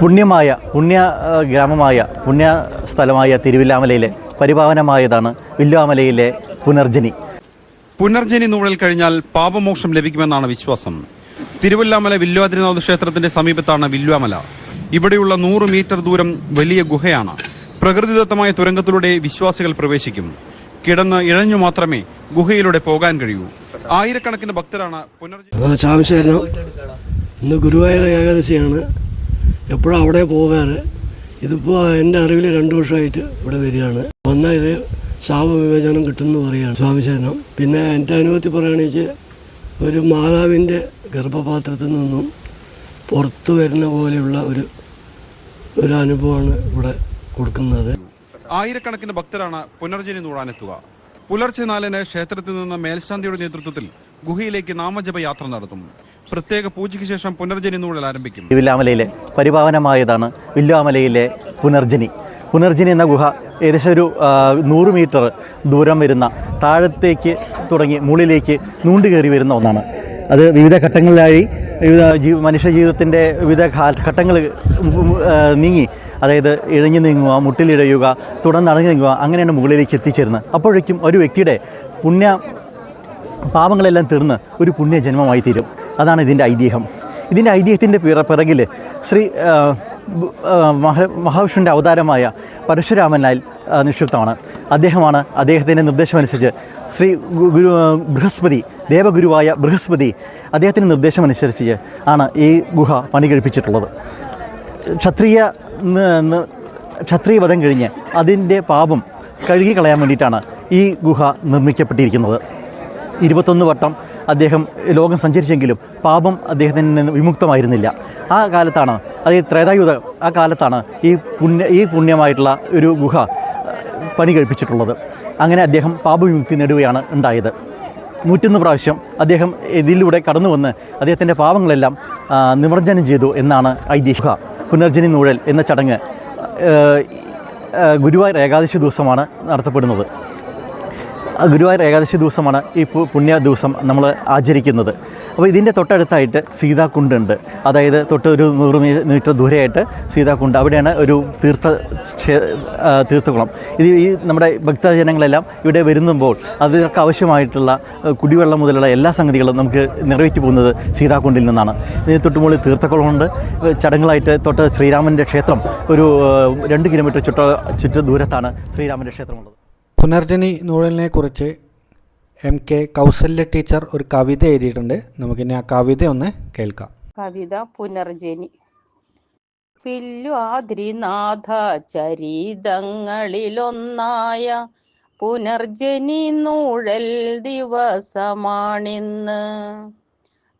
പുണ്യമായ പുണ്യ ഗ്രാമമായ പുണ്യ സ്ഥലമായ തിരുവില്ലാമലയിലെ പരിപാവനമായതാണ് വില്ലുവാമലയിലെ പുനർജനി. പുനർജനി നൂഴൽ കഴിഞ്ഞാൽ പാപമോക്ഷം ലഭിക്കുമെന്നാണ് വിശ്വാസം. തിരുവല്ലാമല വില്വാദ്രിനാഥ ക്ഷേത്രത്തിന്റെ സമീപത്താണ് വില്വാമല ഇവിടെയുള്ള നൂറ് മീറ്റർ ദൂരം വലിയ ഗുഹയാണ്. പ്രകൃതിദത്തമായ തുരങ്കത്തിലൂടെ വിശ്വാസികൾ പ്രവേശിക്കും. കിടന്ന് ഇഴഞ്ഞു മാത്രമേ ഗുഹയിലൂടെ പോകാൻ കഴിയൂ. ആയിരക്കണക്കിന് ഭക്തരാണ് പുനർജനി ഇന്ന് ഗുരുവായൂർ ഏകാദശിയാണ്. എപ്പോഴും അവിടെ പോകാറ് ഇതിപ്പോൾ എന്റെ അറിവിൽ രണ്ട് വർഷമായിട്ട് ഇവിടെ വരികയാണ്. വന്നാൽ ഇത് ശാപവിവേചനം കിട്ടുമെന്ന് പറയുകയാണ് സ്വാമിശരണം പിന്നെ എന്റെ അനുഭവത്തിൽ പറയുകയാണെങ്കിൽ ഒരു മാതാവിന്റെ ഗർഭപാത്രത്തിൽ നിന്നും പുറത്തു വരുന്ന പോലെയുള്ള ഒരു ഒരു അനുഭവമാണ് ഇവിടെ കൊടുക്കുന്നത്. ആയിരക്കണക്കിന് ഭക്തരാണ് പുനർജനി നൂടാനെത്തുക. പുലർച്ചെ നാലിന് ക്ഷേത്രത്തിൽ നിന്ന് മേൽശാന്തിയുടെ നേതൃത്വത്തിൽ ഗുഹയിലേക്ക് നാമജപ യാത്ര നടത്തും പ്രത്യേക പൂജയ്ക്ക് ശേഷം പുനർജനി നൂഴൽ ആരംഭിക്കും. വില്ലാമലയിലെ പരിപാവനമായതാണ് വില്ലാമലയിലെ പുനർജനി. പുനർജനി എന്ന ഗുഹ ഏകദേശം ഒരു നൂറ് മീറ്റർ ദൂരം വരുന്ന താഴത്തേക്ക് തുടങ്ങി മുകളിലേക്ക് നൂണ്ടു കയറി വരുന്ന ഒന്നാണ്. അത് വിവിധ ഘട്ടങ്ങളിലായി വിവിധ ജീവ മനുഷ്യ ജീവിതത്തിന്റെ വിവിധ ഘട്ടങ്ങൾ നീങ്ങി. അതായത് ഇഴഞ്ഞു നീങ്ങുക മുട്ടിലിഴയുക തുടർന്ന് അടങ്ങി നീങ്ങുക അങ്ങനെയാണ് മുകളിലേക്ക് എത്തിച്ചേരുന്നത്. അപ്പോഴേക്കും ഒരു വ്യക്തിയുടെ പുണ്യ പാപങ്ങളെല്ലാം തീർന്ന് ഒരു പുണ്യജന്മമായി തീരും. അതാണ് ഇതിന്റെ ഐതിഹ്യം. ഇതിന്റെ ഐതിഹ്യത്തിന്റെ പിറ പിറകിൽ ശ്രീ മഹ മഹാവിഷ്ണുവിന്റെ അവതാരമായ പരശുരാമനാൽ നിക്ഷിപ്തമാണ്. അദ്ദേഹമാണ് അദ്ദേഹത്തിന്റെ നിർദ്ദേശമനുസരിച്ച് ശ്രീ ഗുരു ബൃഹസ്പതി ദേവഗുരുവായ ബൃഹസ്പതി അദ്ദേഹത്തിന്റെ നിർദ്ദേശമനുസരിച്ച് ആണ് ഈ ഗുഹ പണി കഴിപ്പിച്ചിട്ടുള്ളത് ക്ഷത്രിയ ക്ഷത്രിയ വധം കഴിഞ്ഞ് അതിന്റെ പാപം കഴുകി കളയാൻ വേണ്ടിയിട്ടാണ് ഈ ഗുഹ നിർമ്മിക്കപ്പെട്ടിരിക്കുന്നത്. ഇരുപത്തൊന്ന് വട്ടം അദ്ദേഹം ലോകം സഞ്ചരിച്ചെങ്കിലും പാപം അദ്ദേഹത്തിന് നിന്ന് വിമുക്തമായിരുന്നില്ല. ആ കാലത്താണ് അത് ത്രേതായുധ ആ കാലത്താണ് ഈ പുണ്യ ഈ പുണ്യമായിട്ടുള്ള ഒരു ഗുഹ പണി കഴിപ്പിച്ചിട്ടുള്ളത്. അങ്ങനെ അദ്ദേഹം പാപവിമുക്തി നേടുകയാണ് ഉണ്ടായത്. നൂറ്റൊന്ന് പ്രാവശ്യം അദ്ദേഹം ഇതിലൂടെ കടന്നു വന്ന് അദ്ദേഹത്തിന്റെ പാപങ്ങളെല്ലാം നിമർജനം ചെയ്തു എന്നാണ് ഐതിഹ്യ. പുനർജനി നൂഴൽ എന്ന ചടങ്ങ് ഗുരുവായൂർ ഏകാദശി ദിവസമാണ് നടത്തപ്പെടുന്നത്. ഗുരുവായൂർ ഏകാദശി ദിവസമാണ് ഈ പുണ്യ ദിവസം നമ്മൾ ആചരിക്കുന്നത്. അപ്പോൾ ഇതിന്റെ തൊട്ടടുത്തായിട്ട് സീതാകുണ്ടുണ്ട്. അതായത് തൊട്ട് ഒരു നൂറ് മീറ്റർ ദൂരെയായിട്ട് സീതാകുണ്ട്. അവിടെയാണ് ഒരു തീർത്ഥ തീർത്ഥകുളം. ഇത് ഈ നമ്മുടെ ഭക്തജനങ്ങളെല്ലാം ഇവിടെ വരുമ്പോൾ അതിനൊക്കെ ആവശ്യമായിട്ടുള്ള കുടിവെള്ളം മുതലുള്ള എല്ലാ സംഗതികളും നമുക്ക് നിറവേറ്റി പോകുന്നത് സീതാകുണ്ടിൽ നിന്നാണ്. ഇതിന് തൊട്ടുമുകളിൽ തീർത്ഥകുളമുണ്ട്. ചടങ്ങുകളായിട്ട് തൊട്ട് ശ്രീരാമന്റെ ക്ഷേത്രം ഒരു രണ്ട് കിലോമീറ്റർ ചുറ്റ ചുറ്റ ദൂരത്താണ് ശ്രീരാമന്റെ ക്ഷേത്രമുള്ളത്. പുനർജനി നൂഴലിനെ കുറിച്ച് എം കെ കൗസല്യ ടീച്ചർ ഒരു കവിത എഴുതിയിട്ടുണ്ട്. നമുക്കിനി ആ കവിത ഒന്ന് കേൾക്കാം. കവിത പുനർജനി പില്വാദ്രിനാഥ ചരിതങ്ങളിലൊന്നായ പുനർജനി നൂഴൽ ദിവസമാണിന്ന്.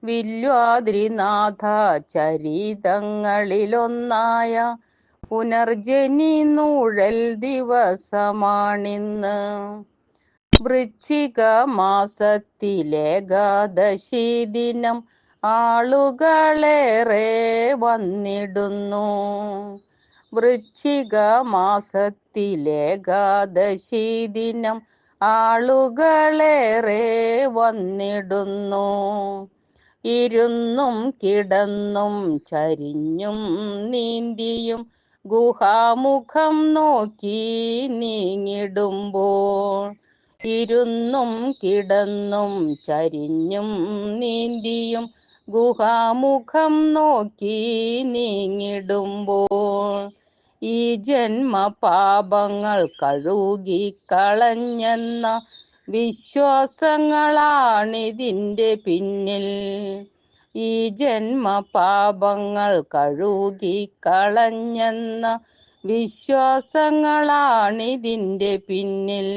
വില്വാദ്രിനാഥ ചരിതങ്ങളിലൊന്നായ പുനർജനി നൂഴൽ ദിവസമാണിന്ന്. വൃശ്ചിക മാസത്തിലെ ഗാദശി ദിനം ആളുകളേറെ വന്നിടുന്നു. വൃശ്ചിക മാസത്തിലെ ഗാദശി ദിനം ആളുകളേറെ വന്നിടുന്നു. ഇരുന്നും കിടന്നും ചരിഞ്ഞും നീന്തിയും ഗുഹാമുഖം നോക്കി നീങ്ങിടുമ്പോൾ ഇരുന്നും കിടന്നും ചരിഞ്ഞും നീന്തിയും ഗുഹാമുഖം നോക്കി നീങ്ങിടുമ്പോൾ ഈ ജന്മ പാപങ്ങൾ കഴുകി കളഞ്ഞെന്ന വിശ്വാസങ്ങളാണിതിന്റെ പിന്നിൽ. ഈ ജന്മ പാപങ്ങൾ കഴുകി കളഞ്ഞെന്ന വിശ്വാസങ്ങളാണിതിന്റെ പിന്നിൽ.